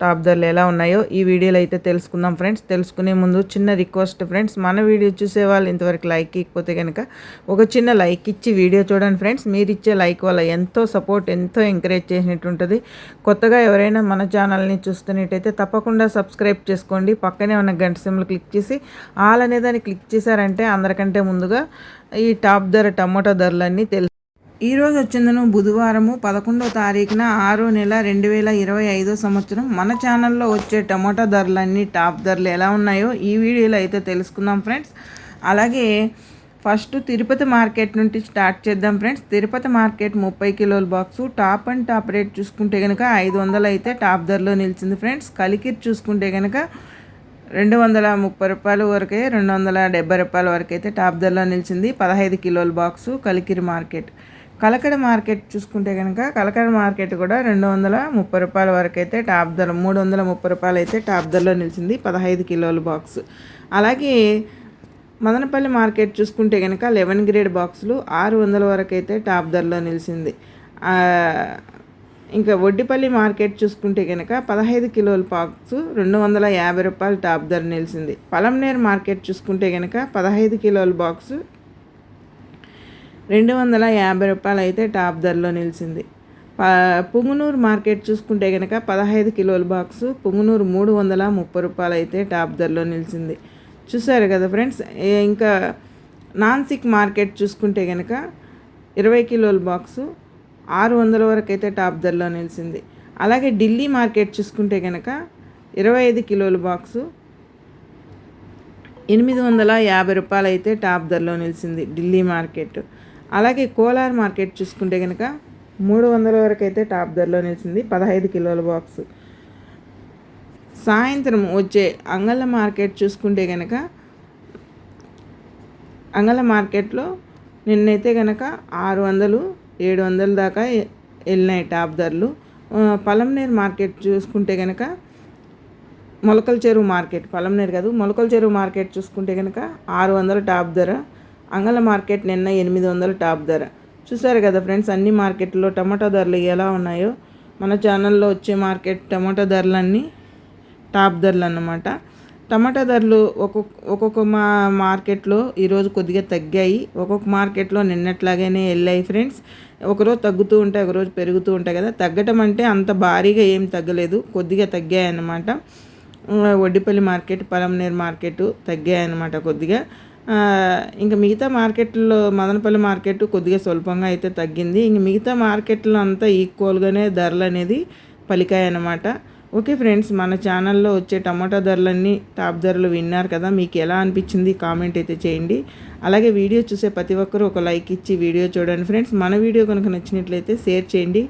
Top ధరలు ఎలా ఉన్నాయో ఈ వీడియోలో అయితే తెలుసుకుందాం ఫ్రెండ్స్. తెలుసుకునే ముందు చిన్న రిక్వెస్ట్ ఫ్రెండ్స్ మన వీడియో చూసే వాళ్ళు ఇంతవరకు లైక్ ఇకపోతే కనుక ఒక చిన్న లైక్ ఇచ్చి వీడియో చూడండి ఫ్రెండ్స్. మీరు ఇచ్చే లైక్ వల్ల ఎంతో సపోర్ట్ ఎంతో ఎంకరేజ్ చేసినట్టు ఉంటుంది. కొత్తగా ఎవరైనా మన ఛానల్ని చూస్తున్నట్టయితే తప్పకుండా సబ్స్క్రైబ్ చేసుకోండి. పక్కనే ఉన్న గంట సిమ్లు క్లిక్ చేసి ఆల్ అనేదాన్ని క్లిక్ చేశారంటే అందరికంటే ముందుగా ఈ టాప్ ధర టమోటా ధరలన్నీ తెలుసు ఈరోజు వచ్చిందను బుధవారము పదకొండో తారీఖున ఆరో నెల రెండు వేల ఇరవై ఐదో సంవత్సరం. మన ఛానల్లో వచ్చే టమాటా ధరలన్నీ టాప్ ధరలు ఎలా ఉన్నాయో ఈ వీడియోలో అయితే తెలుసుకుందాం ఫ్రెండ్స్. అలాగే ఫస్ట్ తిరుపతి మార్కెట్ నుండి స్టార్ట్ చేద్దాం ఫ్రెండ్స్. తిరుపతి మార్కెట్ ముప్పై కిలోల box top and top rate చూసుకుంటే కనుక ఐదు వందలు అయితే టాప్ ధరలో నిలిచింది ఫ్రెండ్స్. కలికిర్ చూసుకుంటే కనుక రెండు వందల ముప్పై రూపాయల వరకే రెండు వందల డెబ్బై రూపాయల వరకు అయితే టాప్ ధరలో నిలిచింది పదహైదు కిలోల box Kalikiri market. Kalakada market చూసుకుంటే కనుక కలకడ మార్కెట్ కూడా రెండు వందల ముప్పై రూపాయల వరకు అయితే టాప్ ధర మూడు వందల ముప్పై రూపాయలు అయితే టాప్ ధరలో నిలిచింది పదహైదు కిలోల బాక్స్. అలాగే మదనపల్లి మార్కెట్ చూసుకుంటే కనుక లెవెన్ గ్రేడ్ బాక్సులు ఆరు వందల వరకు అయితే టాప్ ధరలో నిలిచింది. ఇంకా వడ్డిపల్లి మార్కెట్ చూసుకుంటే కనుక పదహైదు కిలోల బాక్స్ రెండు వందల యాభై రూపాయలు టాప్ ధర నిలిచింది. పలంనేర్ మార్కెట్ చూసుకుంటే కనుక పదహైదు కిలోల బాక్సు రెండు వందల యాభై రూపాయలు అయితే టాప్ ధరలో నిలిచింది. పుంగునూరు మార్కెట్ చూసుకుంటే కనుక పదహైదు కిలోల బాక్సు పుంగునూరు మూడు వందల ముప్పై రూపాయలు అయితే టాప్ ధరలో నిలిచింది. చూసారు కదా ఫ్రెండ్స్ ఇంకా నాన్సిక్ మార్కెట్ చూసుకుంటే కనుక ఇరవై కిలోల బాక్సు ఆరు వందల వరకు అయితే టాప్ ధరలో నిలిచింది. అలాగే ఢిల్లీ మార్కెట్ చూసుకుంటే కనుక ఇరవై ఐదు కిలోల బాక్సు ఎనిమిది వందల యాభై రూపాయలు అయితే టాప్ ధరలో నిలిచింది ఢిల్లీ మార్కెట్. అలాగే కోలార్ మార్కెట్ చూసుకుంటే కనుక మూడు వందల వరకు అయితే టాప్ ధరలో నిలిచింది పదహైదు కిలోల బాక్స్. సాయంత్రం వచ్చే అంగళ్ళ మార్కెట్ చూసుకుంటే కనుక అంగళ మార్కెట్లో నిన్నైతే కనుక ఆరు వందలు ఏడు వందల దాకా వెళ్ళినాయి టాప్ ధరలు. పలంనేరు మార్కెట్ చూసుకుంటే కనుక మొలకల చెరువు మార్కెట్ పలంనేరు కాదు మొలకల చెరువు మార్కెట్ చూసుకుంటే కనుక ఆరు వందల టాప్ ధర. అంగళ మార్కెట్ నిన్న ఎనిమిది వందల టాప్ ధర. చూసారు కదా ఫ్రెండ్స్ అన్ని మార్కెట్లో టమాటా ధరలు ఎలా ఉన్నాయో? మన ఛానల్లో వచ్చే మార్కెట్ టమాటా ధరలన్నీ టాప్ ధరలు అన్నమాట. టమాటా ధరలు ఒక్కొక్క ఒక్కొక్క మా మార్కెట్లో ఈరోజు కొద్దిగా తగ్గాయి. ఒక్కొక్క మార్కెట్లో నిన్నట్లాగానే వెళ్ళాయి ఫ్రెండ్స్. ఒకరోజు తగ్గుతూ ఉంటాయి ఒకరోజు పెరుగుతూ ఉంటాయి కదా. తగ్గటం అంటే అంత భారీగా ఏం తగ్గలేదు. కొద్దిగా తగ్గాయి అన్నమాట వడ్డిపల్లి మార్కెట్ పలంనేరు మార్కెట్ తగ్గాయి అన్నమాట కొద్దిగా. ఇంకా మిగతా మార్కెట్లో మదనపల్లి మార్కెట్ కొద్దిగా స్వల్పంగా అయితే తగ్గింది. ఇంక మిగతా మార్కెట్లో అంతా ఈక్వల్గానే ధరలు అనేది పలికాయి అన్నమాట. ఓకే ఫ్రెండ్స్ మన ఛానల్లో వచ్చే టమాటా ధరలన్నీ టాప్ ధరలు విన్నారు కదా మీకు ఎలా అనిపించింది కామెంట్ అయితే చేయండి. అలాగే వీడియో చూసే ప్రతి ఒక్కరూ ఒక లైక్ ఇచ్చి వీడియో చూడండి ఫ్రెండ్స్. మన వీడియో కనుక నచ్చినట్లయితే షేర్ చేయండి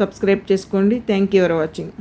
సబ్స్క్రైబ్ చేసుకోండి. Thank you for watching.